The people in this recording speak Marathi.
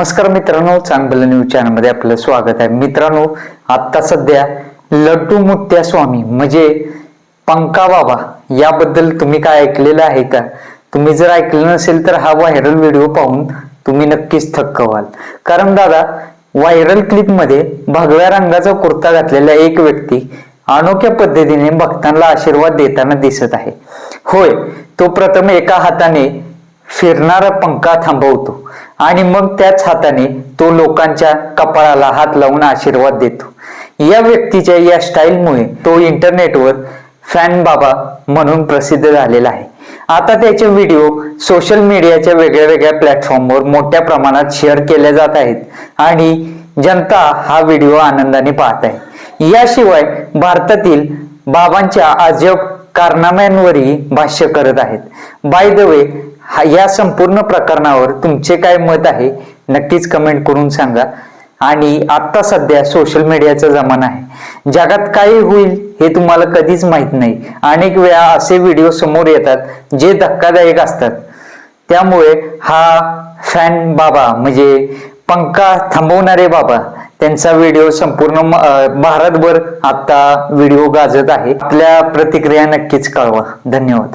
नमस्कार मित्रांनो चांगलं न्यूज चॅनलमध्ये आपलं स्वागत आहे. मित्रांनो आत्ता सध्या लड्डू मुत्या स्वामी म्हणजे पंका बाबा याबद्दल तुम्ही काय ऐकलेलं आहे का? तुम्ही जर ऐकलं नसेल तर हा व्हायरल व्हिडिओ पाहून तुम्ही नक्कीच थक्क व्हाल. कारण दादा व्हायरल क्लिपमध्ये भगव्या रंगाचा कुर्ता घातलेला एक व्यक्ती अनोख्या पद्धतीने भक्तांना आशीर्वाद देताना दिसत आहे. होय तो प्रथम एका हाताने फिरणारा पंखा थांबवतो. आणि मग त्याच हाताने तो लोकांच्या कपाळाला हात लावून आशीर्वाद देतो. या व्यक्तीच्या या स्टाईलमुळे तो इंटरनेटवर फॅन बाबा म्हणून प्रसिद्ध झालेला आहे. आता त्याचे व्हिडिओ सोशल मीडियाच्या वेगळ्या वेगळ्या प्लॅटफॉर्मवर मोठ्या प्रमाणात शेअर केले जात आहेत आणि जनता हा व्हिडिओ आनंदाने पाहत आहे. याशिवाय भारतातील बाबांच्या अजब कारनाम्यांवरही भाष्य करत आहेत. बाय द वे हा या संपूर्ण प्रकरणावर तुमचे काय मत आहे नक्कीच कमेंट करून सांगा. आणि आता सध्या सोशल मीडियाचा जमाना आहे. जगात काय होईल हे तुम्हाला कधीच माहीत नाही. अनेक वेळा असे व्हिडिओ समोर येतात जे धक्कादायक असतात. त्यामुळे हा फॅन बाबा म्हणजे पंखा थांबवणारे बाबा त्यांचा व्हिडिओ संपूर्ण भारतभर आता व्हिडिओ गाजत आहे. आपल्या प्रतिक्रिया नक्कीच कळवा. धन्यवाद.